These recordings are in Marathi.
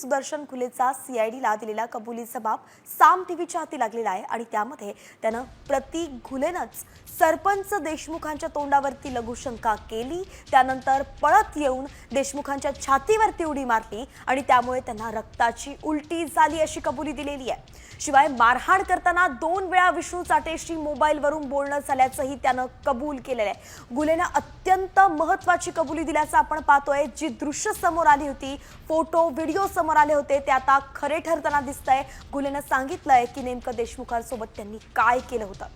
सुदर्शन खुलेचा सीआयडीला दिलेला कबुलीचा बाब साम टीव्हीच्या हाती लागलेला आहे आणि त्यामध्ये त्यानं प्रतीक घुलेनंच सरपंच देशमुखांच्या तोंडावरती लघुशंका केली. त्यानंतर पळत येऊन देशमुखांच्या छातीवरती उडी मारली आणि त्यामुळे त्यांना रक्ताची उलटी झाली अशी कबुली दिलेली आहे. शिवाय मारहाण करताना दोन वेळा विष्णू चाटेशी मोबाईलवरून बोलणं झाल्याचंही त्यानं कबूल केलेलं आहे. गुलेनं अत्यंत महत्वाची कबुली दिल्याचं आपण पाहतोय. जी दृश्य समोर आली होती फोटो व्हिडिओ समोर आले होते. ते आता खरे ठरताना दिसतंय. गुलेनं सांगितलंय की नेमकं देशमुखांसोबत त्यांनी काय केलं होतं?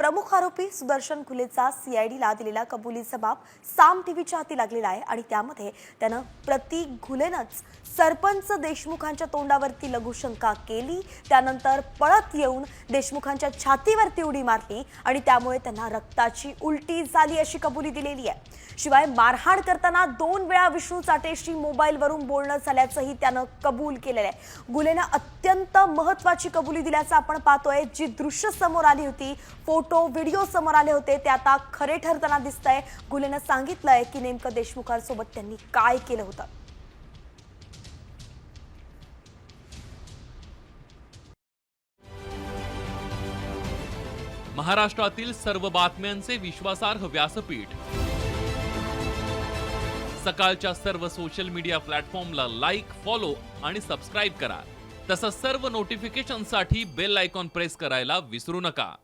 प्रमुख आरोपी सुदर्शन खुलेचा सीआयडीला दिलेला कबुलीचा बाब साम टीव्हीच्या हाती लागलेला आहे आणि त्यामध्ये त्यानं प्रतीक घुलेनच सरपंच देशमुखांच्या तोंडावरती लघुशंका केली. त्यानंतर पळत येऊन देशमुखांच्या छातीवरती उडी मारली आणि त्यामुळे त्यांना रक्ताची उलटी झाली अशी कबुली दिलेली आहे. शिवाय मारहाण करताना दोन वेळा विष्णू चाटेशी मोबाईलवरून बोलणं झाल्याचंही त्यानं कबूल केलेलं आहे. गुलेनं अत्यंत महत्वाची कबुली दिल्याचं आपण पाहतोय. जी दृश्य समोर आली होती फोटो व्हिडिओ समोर आले होते. ते आता खरे ठरताना दिसतंय. गुलेनं सांगितलंय की नेमकं देशमुखांसोबत त्यांनी काय केलं होतं? महाराष्ट्रातील सर्व बातम्यांचे विश्वासार्ह व्यासपीठ. सकाळच्या सर्व सोशल मीडिया प्लॅटफॉर्मला लाईक फॉलो आणि सबस्क्राईब करा. तसंच सर्व नोटिफिकेशनसाठी बेल आयकॉन प्रेस करायला विसरू नका.